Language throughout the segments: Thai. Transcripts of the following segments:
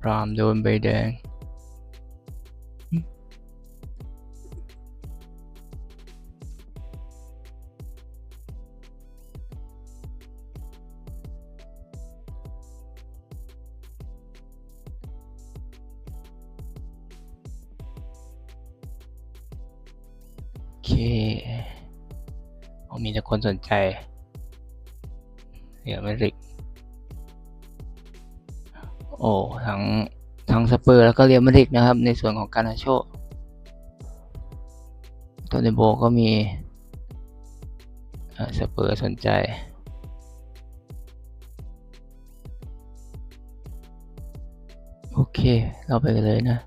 พรามโดนใบแดง โอเคผมมีแต่คนสนใจเรียลมาดริด โอ้ทั้งทั้งสเปอร์แล้วก็เรียลมาดริดนะครับ ในส่วนของการนาโชตัวเดโบก็มีสเปอร์สนใจโอเค เราไปกันเลยนะ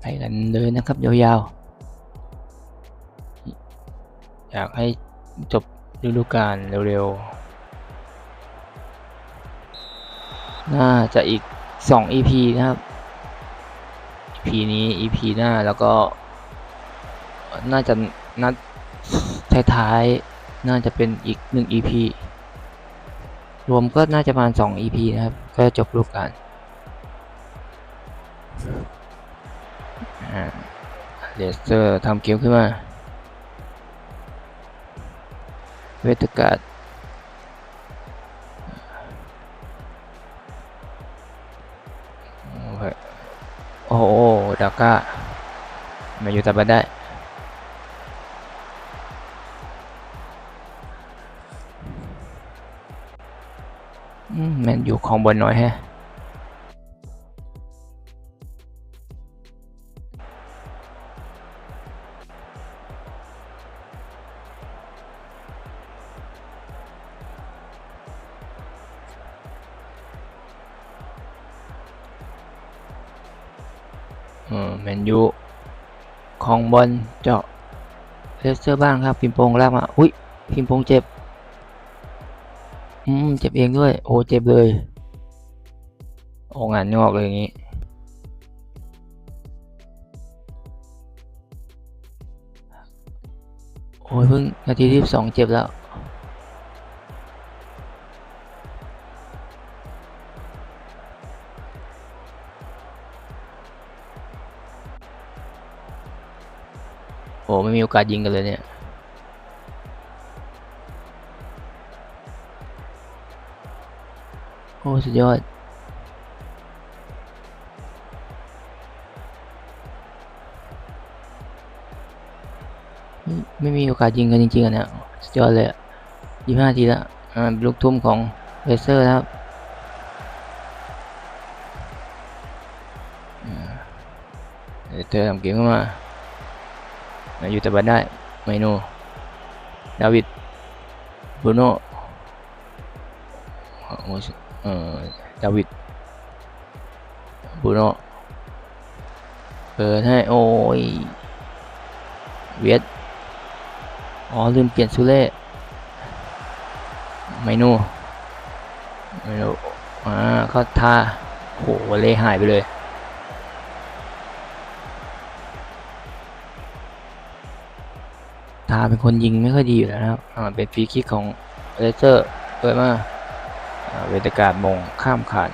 ไปกันเลยนะครับยาวๆ อยากให้จบฤดูกาลเร็วๆ น่าจะอีก 2 EP นะครับ EP นี้ EP หน้าแล้วก็ น่าจะนัดท้ายๆ น่าจะเป็นอีก 1 EP รวมก็น่าจะประมาณ 2 EP นะครับ ก็จบฤดูกาล เลสเตอร์ทำเกมขึ้นมา เวทการ์ดโอ้โหดาก้ามาอยู่ต่บันได้แมนอยู่ของบนน่อยแฮะ แมนยูของบอลเจาะเลสเตอร์บ้างครับพิมพ์โปงลากมาอุ้ยพิมพ์โปงเจ็บอืมเจ็บเองด้วย โอ้เจ็บเลยโอ้งานงอกเลยอย่างนี้โอ้ยเพิ่งนาทีที่สองเจ็บแล้ว ม่มีโอกาสยิงกันเลยเนี่ยโอ้สุดยอดไม่มีโอกาสยิงกันจริงๆอะเนี่ยสุดยอดเลยยี่ห้าทีละอ่าลูกทุ่มของเลเซอร์ครับอ่าเลเซอทำเกมเข้ามา มาอยู่ต่บันได้ไมโนดาวิดบูโน่โอ้ยเอ่อดาวิดบูโน่เปิดให้โอ้ยเวียดอ๋อลืมเปลี่ยนซูเล่ไมโนไมโนอ่าเขาทาโหเล่หายไปเลย ทาเป็นคนยิงไม่ค่อยดีอยู่แล้วนะครับอ่าเป็นฟรีคิกของเลเซอร์เปิดมาเวทการมงข้ามขาด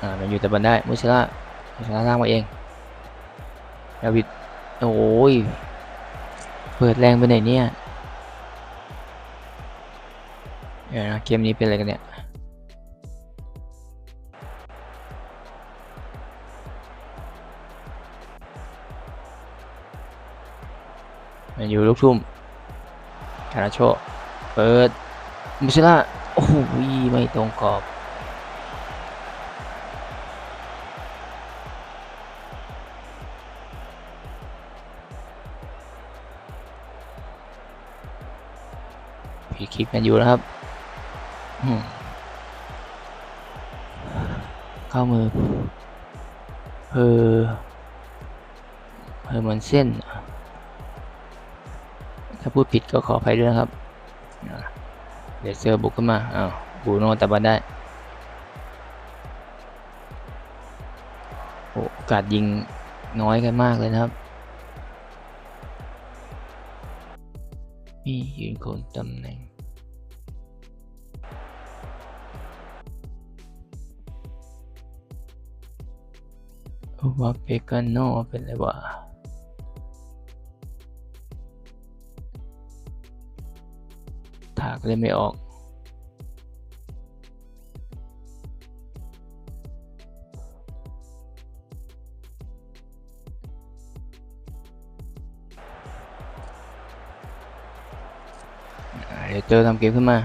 อ่ามันอยู่แต่บันได้มุชล่ามุชล่าล่างมาเองดาวิดโอ้ย เปิดแรงไปไหนเนี่ย เดี๋ยวนะเกมนี้เป็นอะไรกันเนี่ยมันอยู่ลูกทุ่มคาราโชเปิดมุชล่า โอ้โหไม่ตรงกรอบพีคิกกันอยู่นะครับ ข้ามือเพอเพอมันเส้น ถ้าพูดผิดก็ขออภัยด้วยนะครับอ่าเดยวเซอร์บุกขึ้นมา อ้าว บูโน่ต่บันได้โอ้โอกาสยิงน้อยกันมากเลยนะครับนี่ยืนโคนตำแหน่ง ว่าเปกานโนเป็นไรวะถากเลยไม่ออกเดี๋ยวเจอทำเกมขึ้นมา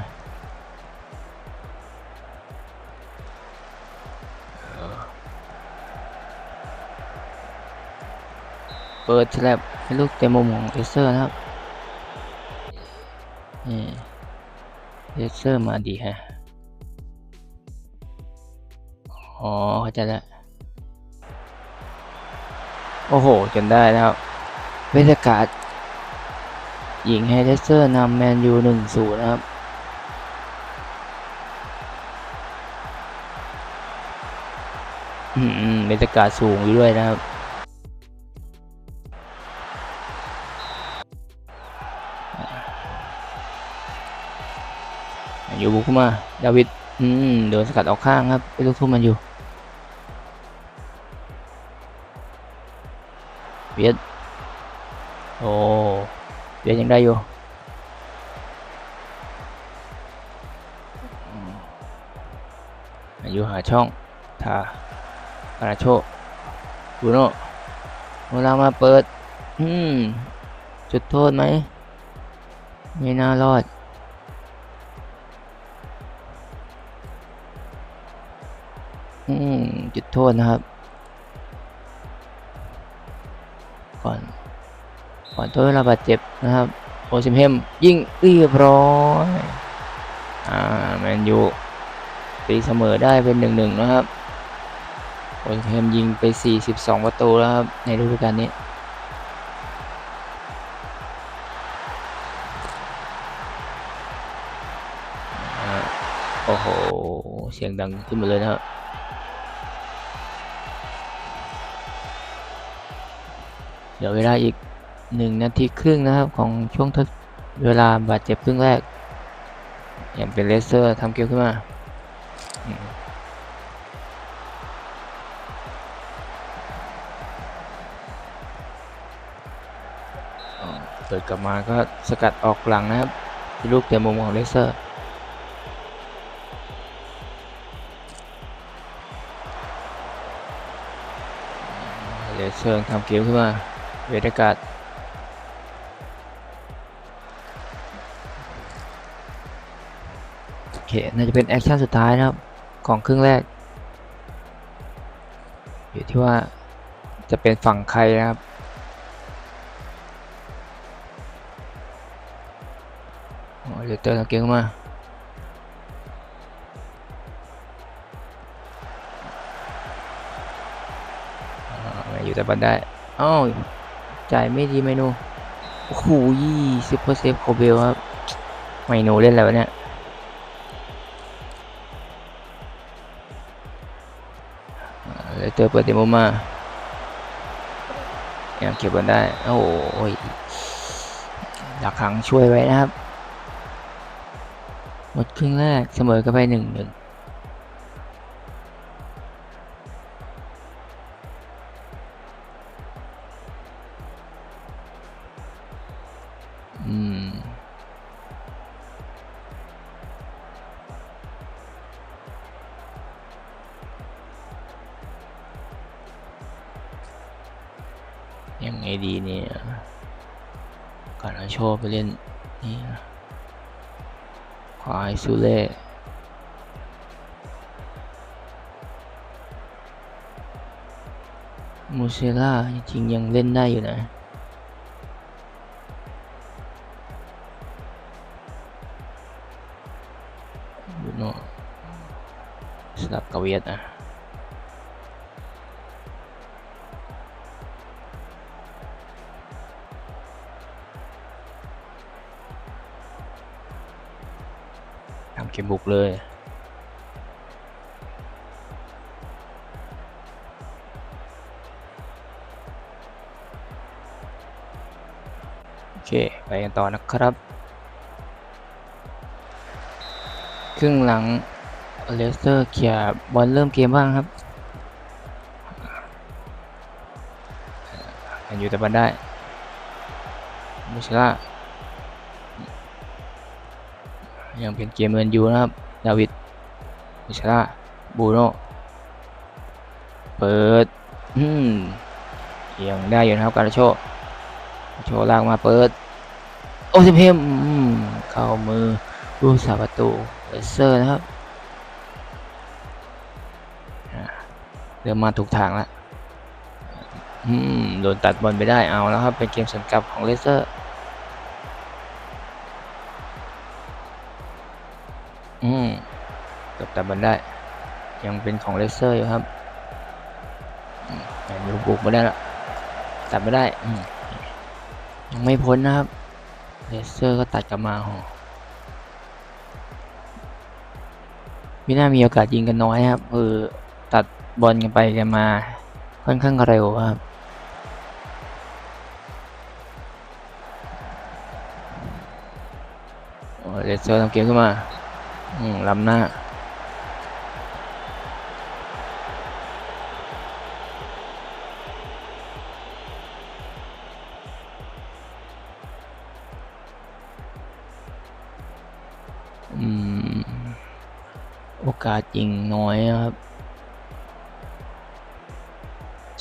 เปิดแลบให้ลูกเต็มมุมของเอเซอร์นะครับนี่เอเซอร์มาดีฮะอ๋อเข้าใจแล้วโอ้โห จนได้นะครับ เวทกาศหญิงให้เลสเตอร์นำแมนยูหนึ่งศูนย์นะครับ อืมอืมบรรยากาศสูงอยู่ด้วยนะครับ มา ดาวิด อืมโดนสกัดออกข้างครับไปลูกทุ่มมันอยู่เวียดโอ้เวียดยังได้อยู่อยู่หาช่องทาปาราโชบูโน่เวลามาเปิด อืม จุดโทษไหม ไม่น่ารอด จุดโทษนะครับ ก่อนก่อนโทษเวลาบาดเจ็บนะครับโอซิมเฮมยิงเรียบร้อยอ่าแมนยูตีเสมอได้เป็นหนึ่งหนึ่งนะครับโอซิมเฮมยิงไป 42 ประตูแล้วครับในฤดูกาลนี้โอ้โห เสียงดังขึ้นมาเลยนะครับ เดี๋ยวเวลาอีกหนึ่งนาทีครึ่งนะครับของช่วงทดเวลาบาดเจ็บครึ่งแรก อย่างเป็นเลเตอร์ทำเกมขึ้นมาเปิดกลับมาก็สกัดออกหลังนะครับที่ลูกเตะมุมของเลเตอร์เลเตอร์ทำเกมขึ้นมา เวทอากาศโอเค น่าจะเป็นแอคชั่นสุดท้ายนะครับ ของครึ่งแรก อยู่ที่ว่าจะเป็นฝั่งใครนะครับอ๋อเลสเตอร์ทำเกมมาอ่าอยู่แต่บันได้อ้าว จ่ายไม่ดีเมนู โอ้โหยี่สิบเปอร์เซ็นต์โคเบลครับเมนูเล่นอะไรวเนี่ยเลเตอร์เปิดเดโมมายังเก็บบอลได้ โอ้ยดักขังช่วยไว้นะครับ หมดครึ่งแรกเสมอกันไปหนึ่งหนึ่ง ยังไงดีเนี่ยก่อนเอาโชว์ไปเล่นนี่ควายซูเล่มูเซล่าจริงยังเล่นได้อยู่นะบูโน่สลับกับเวียดนะ เกมบุกเลย โอเค ไปกันต่อนะครับ ครึ่งหลังเลสเตอร์เคลียบอลเริ่มเกมบ้างครับอันอยู่แต่บันได้มุชล่า ยังเป็นเกมเมือนอยู่นะครับ ดาวิดมุชล่าบูโนเปิดอืมยังได้อยู่นะครับการโชโชลากมาเปิด โอ้สิเพมอืมเข้ามือรูสาประตูเลสเซอร์นะครับเริ่มมาถูกทางแล้วโดนตัดบอลไปได้เอาแล้วครับ เป็นเกมสวนกลับของเลสเตอร์ อืมเกือบตัดบอลได้ ยังเป็นของเลเตอร์อยู่ครับอืมแมนยูบุกมาได้ล้วตัดไม่ได้อืยังไม่พ้นนะครับเลเตอร์ก็ตัดกลับมาโหวิน่ามีโอกาสยิงกันน้อยครับเออตัดบอลกันไปกันมา ค่อนข้างเร็วครับเลเตอร์ทำเกมขึ้นมา ล้ำหน้า โอกาสยิงน้อยครับ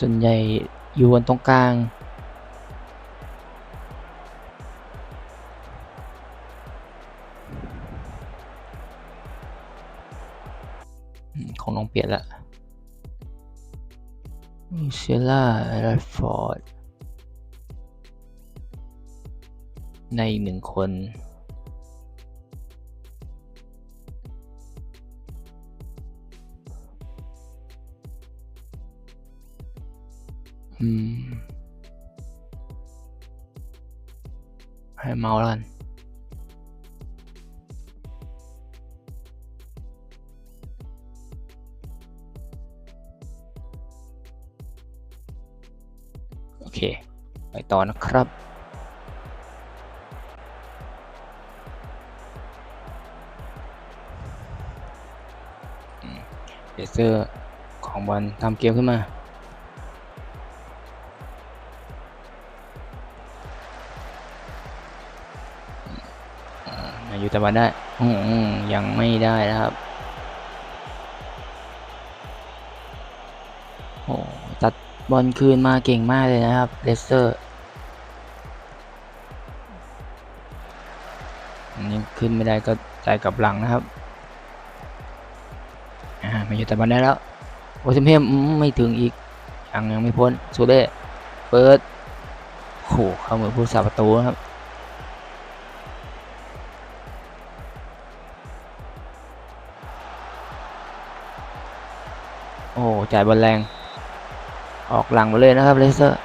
ส่วนใหญ่อยู่บนตรงกลาง ลี่ยนละมิเชล่าแรดฟอร์ด ในอีกหนึ่งคน อืม ให้เมาแล้วกัน โอเค ไปต่อนะครับ เลเซอร์ของบอลทำเกมขึ้นมาอายุตะวันได้ยังไม่ได้นะครับ โอ้ บอลคืนมาเก่งมากเลยนะครับเลสเตอร์อันนี้ขึ้นไม่ได้ก็ใจายกับหลังนะครับอ่าไมาอยู่แต่บอลได้แล้วโอซิมเพมอืมไม่ถึงอีกยังยังไม่พ้นซูเล่เปิดโอ้โหเข้ามือผู้สาประตูนะครับโอ้จ่ายบอลแรง ออกหลังมาเลยนะครับเลสเตอร์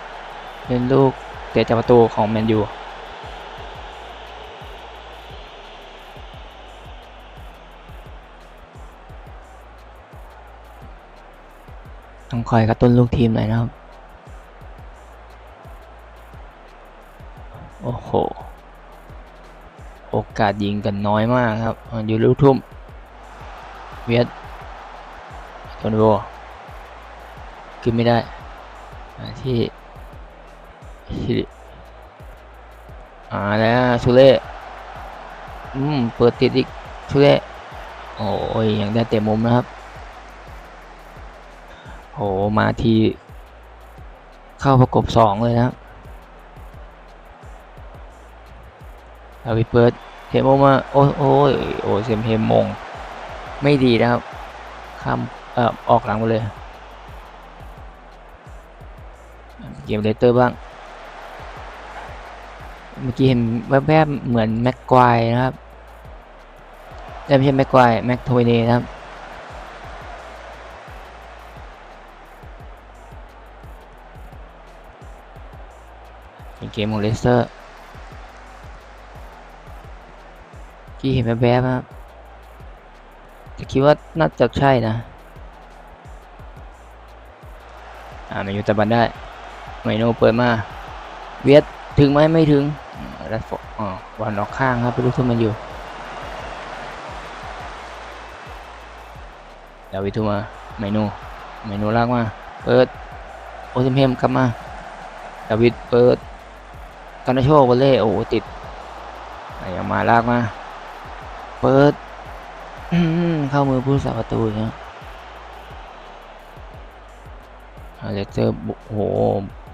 เป็นลูกเตะจากประตูของแมนยูต้องคอยกระตุ้นลูกทีมหน่อยนะครับ โอ้โห โอกาสยิงกันน้อยมากครับ อยู่ลูกทุ่ม เวียดโทนโวขึ้นไม่ได้ ที่ที่อ่าแล้วชูเล่อืม เปิดติดอีกชูเล่โอ้ยยังได้เตะมุมนะครับโหมาทีเข้าประกบสองเลยนะครับเอาไปเปิดเทมโมมาโอ้ยโอ้ยโอ้เซมเฮมมง ไม่ดีนะครับข้ามเอ่อออกหลังไปเลย มเลเตอร์บ้าง เมื่อกี้เห็นแวบๆเหมือนแม็กควายนะครับแต่ไม่ใช่แม็กควายแม็กโทเนนะครับเป็นเกมของเลสเตอร์ที่เห็นแวบๆนะครับคิดว่าน่าจะใช่นะ อ่าแมนอยูแต่บันได้ ไมโนเปิดมา เวียดถึงไหมไม่ถึงอืมแรดฟอร์ดอ๋อบอลออกข้างครับไปลูกทุ่มันอยู่ดาวิดทูมาไมโนไมโนลากมา เปิดโอซิมเฮมกลับมาดาวิดเปิดกันโชวอลเล่โอ้ติดไหนออกมาลากมา เปิดเข้ามือผู้สาประตูอีกนะอเลเจอร์โอ้โห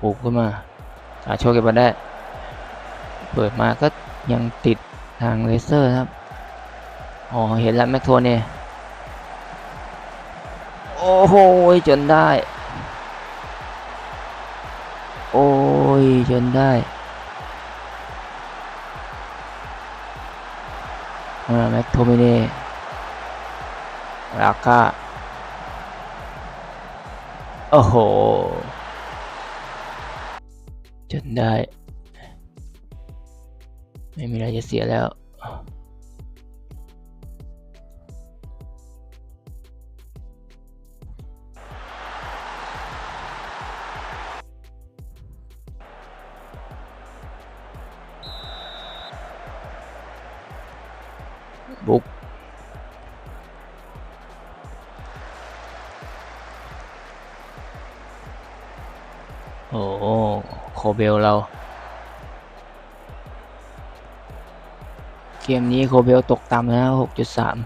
บุกขึ้นมาอาโชว์เก็บบอลได้ เปิดมาก็ยังติดทางเลเซอร์ครับอ๋อเห็นแล้วแม็กโทเน่โอ้โหจนได้ โอ้ยจนได้อ่าแม็กโทมิเน่ลาก้าโอ้โห ได้ ไม่มีอะไรจะเสียแล้ว บุก เบลเรา เกมนี้โคเบลตกต่ำแล้ว6.3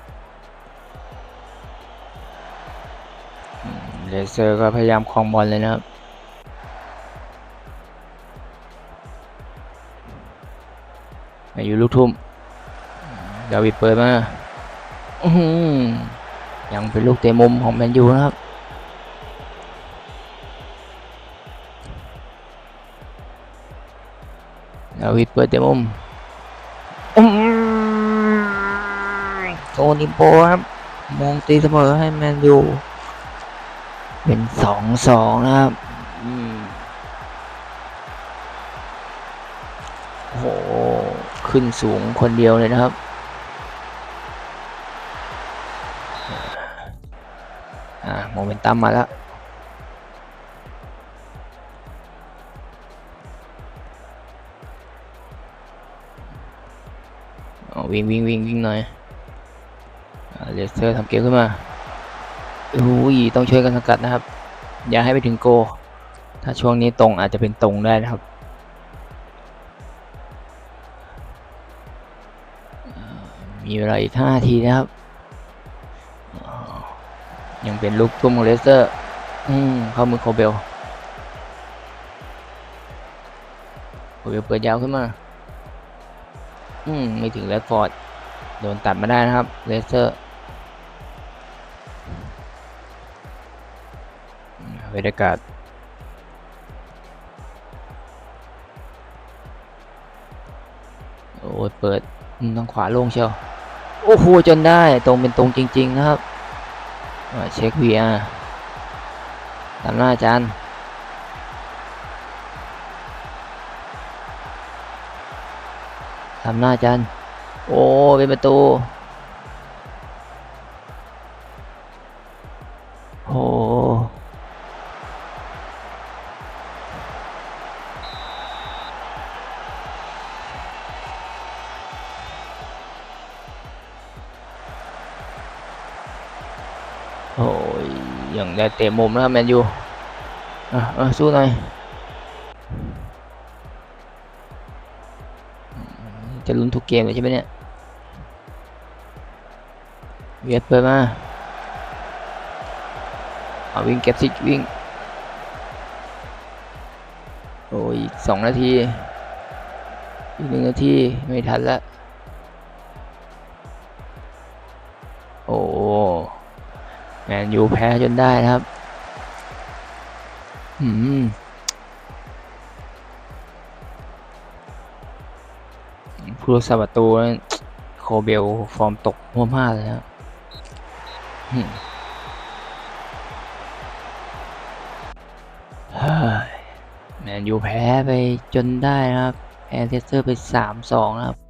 อืมเลเซอร์ก็พยายามครองบอลเลยนะครับมาอยู่ลูกทุ่มดาวิดเปิดมาอยังเป็นลูกเตะมุมของแมนยูนะครับ ดาวิดเปิดเตะมุมอื้อหือโซนิโปครับมองตีเสมอให้แมนยูเป็นสองสองนะครับอืมโอ้โห ขึ้นสูงคนเดียวเลยนะครับ อ่า โมเมนตัมมาแล้ว วิ่งวิ่งวิ่งวิ่งหน่อยเลสเตอร์ทำเกมขึ้นมาอุ้ยต้องช่วยกันสกัดนะครับ อย่าให้ไปถึงโก ถ้าช่วงนี้ตรงอาจจะเป็นตรงได้นะครับมีเวลาอีก5นาทีนะครับ ยังเป็นลูกทุ่มของเลสเตอร์อเข้ามือโคเบลโคเบลเปิดยาวขึ้นมา อืมไม่ถึงแรดฟอร์ดโดนตัดมาได้นะครับเลสเตอร์บรรยากาศโอ้ยเปิดทางขวาโล่งเชียว โอ้โหจนได้ตรงเป็นตรงจริง ๆ นะครับ เช็ค VR ตามหน้าอาจารย์ ทำหน้าจัน โอ้ เป็นประตู โอ้โอ้ยอย่างได้เตะมุมนะครับแมนยูอะอะสู้หน่อย จะลุ้นทุกเกมเลยใช่ไหมเนี่ยเวียดเปิดมาเอาวิ่งเก็บซิกวิ่ง โอ้ยอีกสองนาที อีกหนึ่งนาที ไม่ทันละโอ้แมนยูแพ้จนได้นะครับ อืม รักษาปะตูนโคเบล ฟอร์มตกมั่วมากเลยนะครับแมนยูแพ้ไปจนได้นะครับแอนเทสเตอร์ไปสามสองนะครับ